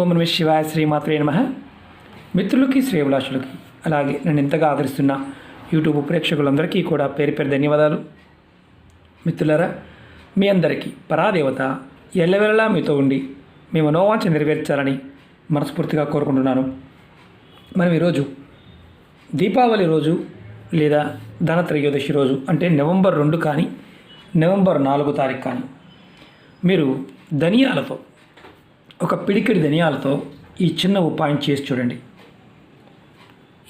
ఓం నమ శివాయ శ్రీమాత్రే నమ. మిత్రులకి శ్రీవిలాసులకి అలాగే నన్ను ఇంతగా ఆదరిస్తున్న యూట్యూబ్ ప్రేక్షకులందరికీ కూడా పేరు పేరు ధన్యవాదాలు. మిత్రులరా మీ అందరికీ పరాదేవత ఎల్లవెల్లలా మీతో ఉండి మీ మనోవాంఛ నెరవేర్చాలని మనస్ఫూర్తిగా కోరుకుంటున్నాను. మనం ఈరోజు దీపావళి రోజు లేదా ధనత్రయోదశి రోజు అంటే నవంబర్ రెండు కానీ నవంబర్ నాలుగో తారీఖు కానీ మీరు ధనియాలతో ఒక పిడికిడి ధనియాలతో ఈ చిన్న ఉపాయం చేసి చూడండి.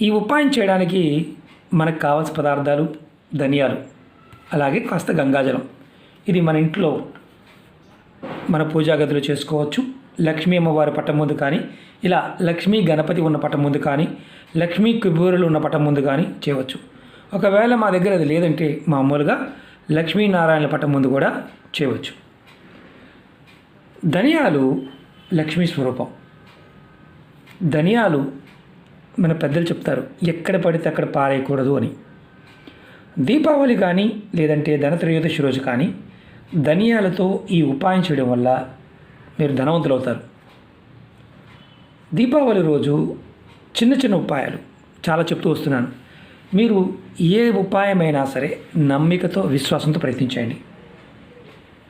ఈ ఉపాయం చేయడానికి మనకు కావాల్సిన పదార్థాలు ధనియాలు అలాగే కాస్త గంగాజలం. ఇది మన ఇంట్లో మన పూజా గదిలో చేసుకోవచ్చు. లక్ష్మీ అమ్మవారి పట్టం ముందు కానీ ఇలా లక్ష్మీ గణపతి ఉన్న పట్టం ముందు కానీ లక్ష్మీ కుబేరులు ఉన్న పట్టం ముందు కానీ చేయవచ్చు. ఒకవేళ మా దగ్గర అది లేదంటే మామూలుగా లక్ష్మీనారాయణ పట్టం ముందు కూడా చేయవచ్చు. ధనియాలు లక్ష్మీ స్వరూపం. ధనియాలు మన పెద్దలు చెప్తారు ఎక్కడ పడితే అక్కడ పారేయకూడదు అని. దీపావళి కానీ లేదంటే ధనత్రయోదశి రోజు కానీ ధనియాలతో ఈ ఉపాయం చేయడం వల్ల మీరు ధనవంతులు అవుతారు దీపావళి రోజు చిన్న చిన్న ఉపాయాలు. చాలా చెప్తూ వస్తున్నాను. మీరు ఏ ఉపాయమైనా సరే నమ్మికతో విశ్వాసంతో ప్రయత్నించండి.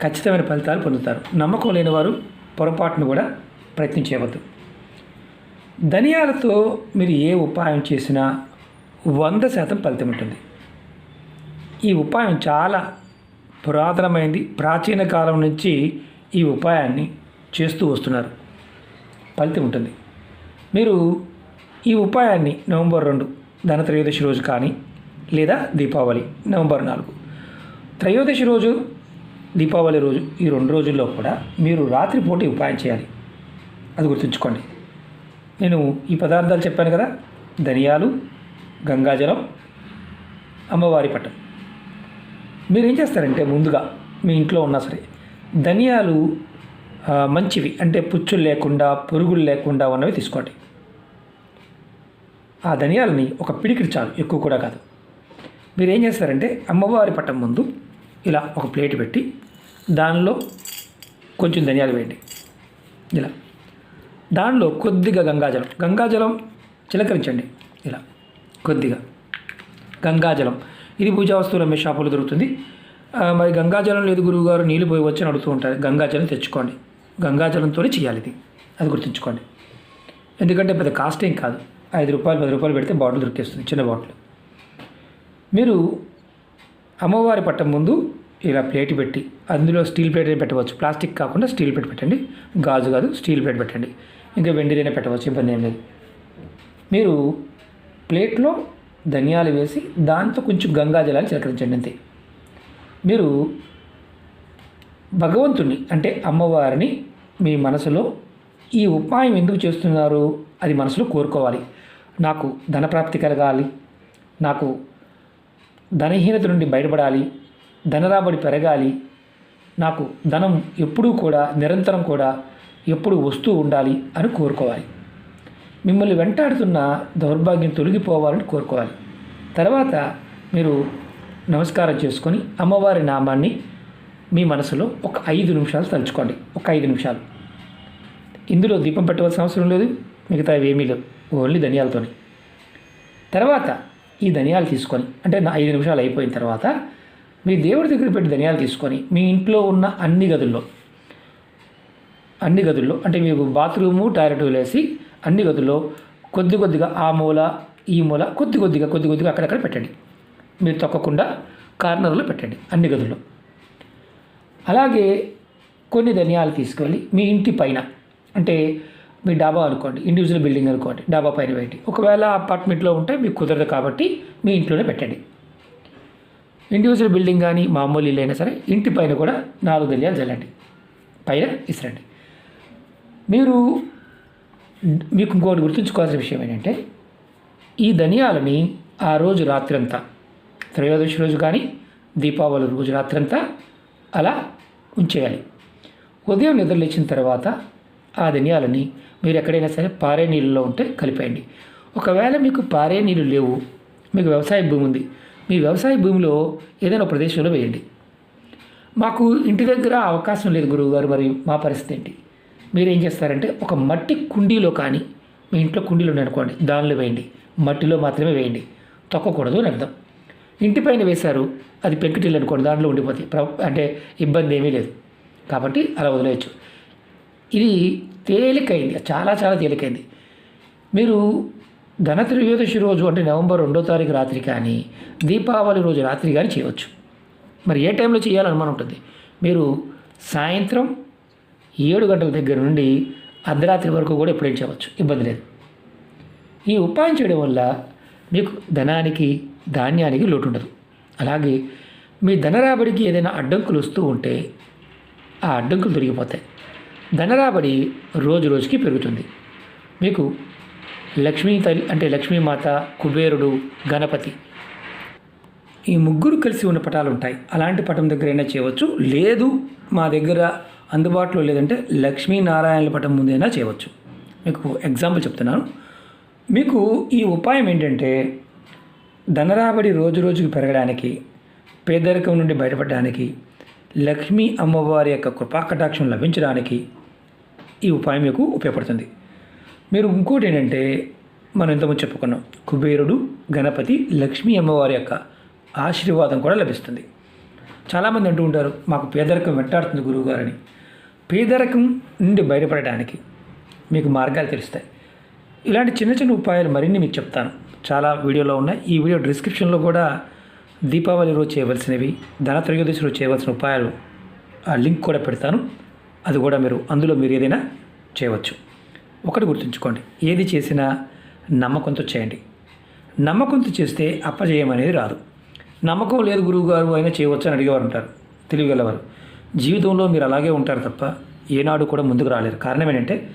ఖచ్చితమైన ఫలితాలు పొందుతారు. నమ్మకం లేని వారు పొరపాటును కూడా ప్రయత్నించవద్దు ధనియాలతో మీరు ఏ ఉపాయం చేసినా వంద శాతం ఫలితం ఉంటుంది. ఈ ఉపాయం చాలా పురాతనమైంది. ప్రాచీన కాలం నుంచి ఈ ఉపాయాన్ని చేస్తూ వస్తున్నారు. ఫలితం ఉంటుంది. మీరు ఈ ఉపాయాన్ని నవంబర్ రెండు ధన త్రయోదశి రోజు కానీ లేదా దీపావళి నవంబర్ నాలుగు. త్రయోదశి రోజు దీపావళి రోజు ఈ రెండు రోజుల్లో కూడా మీరు రాత్రిపూట ఉపాయం చేయాలి. అది గుర్తుంచుకోండి. నేను ఈ పదార్థాలు చెప్పాను కదా ధనియాలు గంగాజలం అమ్మవారి పట్టం. మీరు ఏం చేస్తారంటే ముందుగా మీ ఇంట్లో ఉన్నా సరే ధనియాలు మంచివి అంటే పుచ్చులు లేకుండా పురుగులు లేకుండా ఉన్నవి తీసుకోండి. ఆ ధనియాలని ఒక పిడికిడి చాలు ఎక్కువ కూడా కాదు. మీరు ఏం చేస్తారంటే అమ్మవారి పట్టం ముందు ఇలా ఒక ప్లేట్ పెట్టి దానిలో కొంచెం ధనియాలు వేయండి. ఇలా. దానిలో కొద్దిగా గంగాజలం. గంగాజలం చిలకరించండి. ఇలా. కొద్దిగా. గంగాజలం. ఇది పూజా వస్తువులు అమ్మే షాపులో దొరుకుతుంది. మరి గంగాజలం లేదు గురువుగారు నీళ్ళు పోయి వచ్చి అడుగుతూ ఉంటారు. గంగాజలం తెచ్చుకోండి. గంగాజలంతోనే చేయాలి ఇది. అది గుర్తుంచుకోండి. ఎందుకంటే పెద్ద కాస్ట్ ఏం కాదు. ఐదు రూపాయలు పది రూపాయలు పెడితే బాటిల్ దొరికేస్తుంది చిన్న బాటిల్. మీరు అమ్మవారి పట్టం ముందు ఇలా ప్లేట్ పెట్టి అందులో స్టీల్ ప్లేట్ పెట్టవచ్చు. ప్లాస్టిక్ కాకుండా స్టీల్ ప్లేట్ పెట్టండి. గాజు కాదు స్టీల్ ప్లేట్ పెట్టండి. ఇంకా వెండిదైనా పెట్టవచ్చు ఇబ్బంది ఏం లేదు. మీరు ప్లేట్లో ధనియాలు వేసి దాంతో కొంచెం గంగా జలాలు చిలకరించండి అంతే. మీరు భగవంతుని అంటే అమ్మవారిని మీ మనసులో ఈ ఉపాయం ఎందుకు చేస్తున్నారు? అది మనసులో కోరుకోవాలి. నాకు ధనప్రాప్తి కలగాలి. నాకు ధనహీనత నుండి బయటపడాలి. ధనరాబడి పెరగాలి. నాకు ధనం ఎప్పుడూ కూడా నిరంతరం కూడా ఎప్పుడు వస్తూ ఉండాలి అని కోరుకోవాలి. మిమ్మల్ని వెంటాడుతున్న దౌర్భాగ్యం తొలగిపోవాలని కోరుకోవాలి. తర్వాత మీరు నమస్కారం చేసుకొని అమ్మవారి నామాన్ని మీ మనసులో ఒక ఐదు నిమిషాలు తలుచుకోండి. ఒక ఐదు నిమిషాలు. ఇందులో దీపం పెట్టవలసిన అవసరం లేదు. మిగతా ఏమీ లేవు. ఓన్లీ ధనియాలతోని. తర్వాత ఈ ధనియాలు తీసుకొని అంటే నా ఐదు నిమిషాలు అయిపోయిన తర్వాత మీ దేవుడి దగ్గర పెట్టి ధనియాలు తీసుకొని మీ ఇంట్లో ఉన్న అన్ని గదుల్లో అన్ని గదుల్లో అంటే మీకు బాత్రూము టాయిలెట్ వేసి అన్ని గదుల్లో కొద్ది కొద్దిగా ఆ మూల ఈ మూల కొద్ది కొద్దిగా కొద్ది కొద్దిగా అక్కడక్కడ పెట్టండి. మీరు తొక్కకుండా కార్నర్లో పెట్టండి అన్ని గదుల్లో. అలాగే కొన్ని ధనియాలు తీసుకువెళ్ళి మీ ఇంటి పైన అంటే మీ డాబా అనుకోండి ఇండివిజువల్ బిల్డింగ్ అనుకోండి డాబా పైన పెట్టి. ఒకవేళ అపార్ట్మెంట్లో ఉంటే మీకు కుదరదు కాబట్టి మీ ఇంట్లోనే పెట్టండి. ఇండివిజువల్ బిల్డింగ్ కానీ మామూలు ఇల్లు అయినా సరే ఇంటి పైన కూడా నాలుగు ధనియాలు చల్లండి పైన ఇసరండి. మీరు మీకు ఇంకోటి గుర్తుంచుకోవాల్సిన విషయం ఏంటంటే ఈ ధనియాలని ఆ రోజు రాత్రంతా త్రయోదశి రోజు కానీ దీపావళి రోజు రాత్రంతా అలా ఉంచేయాలి. ఉదయం నిద్రలేచిన తర్వాత ఆ ధనియాలని మీరు ఎక్కడైనా సరే పారే నీళ్ళలో ఉంటే కలిపేయండి. ఒకవేళ మీకు పారే నీళ్ళు లేవు మీకు వ్యవసాయ భూమి ఉంది మీ వ్యవసాయ భూమిలో ఏదైనా ప్రదేశంలో వేయండి. మాకు ఇంటి దగ్గర అవకాశం లేదు గురువు గారు మరి మా పరిస్థితి ఏంటి? మీరు ఏం చేస్తారంటే ఒక మట్టి కుండీలో కానీ మీ ఇంట్లో కుండీలు అనుకోండి దానిలో వేయండి. మట్టిలో మాత్రమే వేయండి. తొక్కకూడదు అని అర్థం. ఇంటిపైన వేశారు అది పెంకుటిల్లు అనుకోండి దాంట్లో ఉండిపోతాయి. ప్ర- అంటే ఇబ్బంది ఏమీ లేదు. కాబట్టి అలా వదిలేయచ్చు. ఇది తేలికైంది చాలా చాలా తేలికైంది. మీరు ధనత్రయోదశి రోజు అంటే నవంబర్ రెండో తారీఖు రాత్రి కానీ దీపావళి రోజు రాత్రి కానీ చేయవచ్చు. మరి ఏ టైంలో చేయాలని ఉంటుంది? మీరు సాయంత్రం ఏడు గంటల దగ్గర నుండి అర్ధరాత్రి వరకు కూడా ఎప్పుడైనా చేయవచ్చు. ఇబ్బంది లేదు. ఈ ఉపాయం చేయడం వల్ల మీకు ధనానికి ధాన్యానికి లోటు ఉండదు. అలాగే మీ ధనరాబడికి ఏదైనా అడ్డంకులు వస్తూ ఉంటే ఆ అడ్డంకులు దొరికిపోతాయి ధనరాబడి రోజు రోజుకి పెరుగుతుంది. మీకు లక్ష్మీ తల్లి అంటే లక్ష్మీమాత కుబేరుడు గణపతి. ఈ ముగ్గురు కలిసి ఉన్న పటాలు ఉంటాయి అలాంటి పటం దగ్గర అయినా చేయవచ్చు. లేదు మా దగ్గర అందుబాటులో లేదంటే లక్ష్మీనారాయణల పటం ముందైనా చేయవచ్చు. మీకు ఎగ్జాంపుల్ చెప్తున్నాను. మీకు ఈ ఉపాయం ఏంటంటే ధనరాబడి రోజు రోజుకు పెరగడానికి పేదరికం నుండి బయటపడడానికి లక్ష్మీ అమ్మవారి యొక్క కృపాకటాక్షం లభించడానికి ఈ ఉపాయం మీకు ఉపయోగపడుతుంది. మీరు ఇంకోటి ఏంటంటే మనం ఇంతకుముందు చెప్పుకున్నాం కుబేరుడు గణపతి లక్ష్మీ అమ్మవారి యొక్క ఆశీర్వాదం కూడా లభిస్తుంది. చాలామంది అంటూ ఉంటారు మాకు పేదరికం వెంటాడుతుంది గురువుగారని. పేదరికం నుండి బయటపడడానికి మీకు మార్గాలు తెలుస్తాయి. ఇలాంటి చిన్న చిన్న ఉపాయాలు మరిన్ని మీకు చెప్తాను. చాలా వీడియోలో ఉన్నాయి. ఈ వీడియో డిస్క్రిప్షన్లో కూడా దీపావళి రోజు చేయవలసినవి ధన త్రయోదశి రోజు చేయవలసిన ఉపాయాలు ఆ లింక్ కూడా పెడతాను. అది కూడా మీరు అందులో మీరు ఏదైనా చేయవచ్చు. ఒకటి గుర్తుంచుకోండి. ఏది చేసినా నమ్మకంతో చేయండి. నమ్మకంతో చేస్తే అప్పజయం అనేది రాదు. నమ్మకం లేదు గురువుగారు అయినా చేయవచ్చు అని అడిగేవారు ఉంటారు తెలియగలవారు జీవితంలో మీరు అలాగే ఉంటారు తప్ప ఏనాడు కూడా ముందుకు రాలేరు. కారణం ఏంటంటే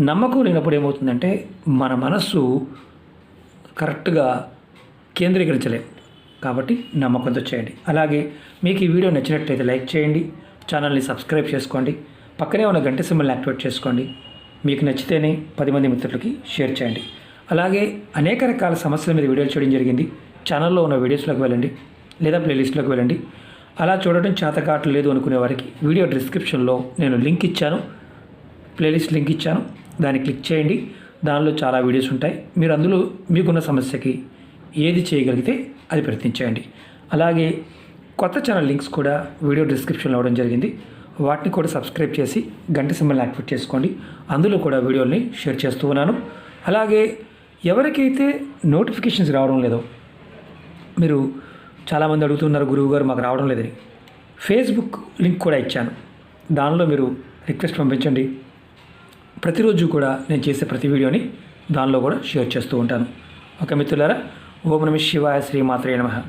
నమ్మకం లేనప్పుడు ఏమవుతుందంటే మన మనస్సు కరెక్ట్గా కేంద్రీకరించలేం. కాబట్టి నమ్మకంతో చేయండి. అలాగే మీకు ఈ వీడియో నచ్చినట్లయితే లైక్ చేయండి. ఛానల్ని సబ్స్క్రైబ్ చేసుకోండి. పక్కనే ఉన్న గంట సింబల్ని యాక్టివేట్ చేసుకోండి. మీకు నచ్చితేనే పది మంది మిత్రులకి షేర్ చేయండి. అలాగే అనేక రకాల సమస్యల మీద వీడియోలు చేయడం జరిగింది. ఛానల్లో ఉన్న వీడియోస్లోకి వెళ్ళండి. లేదా ప్లేలిస్ట్లోకి వెళ్ళండి. అలా చూడటం చేత లేదు అనుకునే వారికి వీడియో డిస్క్రిప్షన్లో నేను లింక్ ఇచ్చాను. ప్లేలిస్ట్ లింక్ ఇచ్చాను. దాన్ని క్లిక్ చేయండి. దానిలో చాలా వీడియోస్ ఉంటాయి. మీరు అందులో మీకున్న సమస్యకి ఏది చేయగలిగితే అది ప్రయత్నించేయండి. అలాగే కొత్త ఛానల్ లింక్స్ కూడా వీడియో డిస్క్రిప్షన్లో ఇవ్వడం జరిగింది. వాటిని కూడా సబ్స్క్రైబ్ చేసి గంట సింబల్ని యాక్టివేట్ చేసుకోండి. అందులో కూడా వీడియోల్ని షేర్ చేస్తూ ఉన్నాను. అలాగే ఎవరికైతే నోటిఫికేషన్స్ రావడం లేదో మీరు చాలామంది అడుగుతున్నారు గురువు గారు మాకు రావడం లేదని. ఫేస్బుక్ లింక్ కూడా ఇచ్చాను. దానిలో మీరు రిక్వెస్ట్ పంపించండి. ప్రతిరోజు కూడా నేను చేసే ప్రతి వీడియోని దానిలో కూడా షేర్ చేస్తూ ఉంటాను. ఓకే మిత్రులారా ఓం నమ శివాయ శ్రీమాత్రే నమ.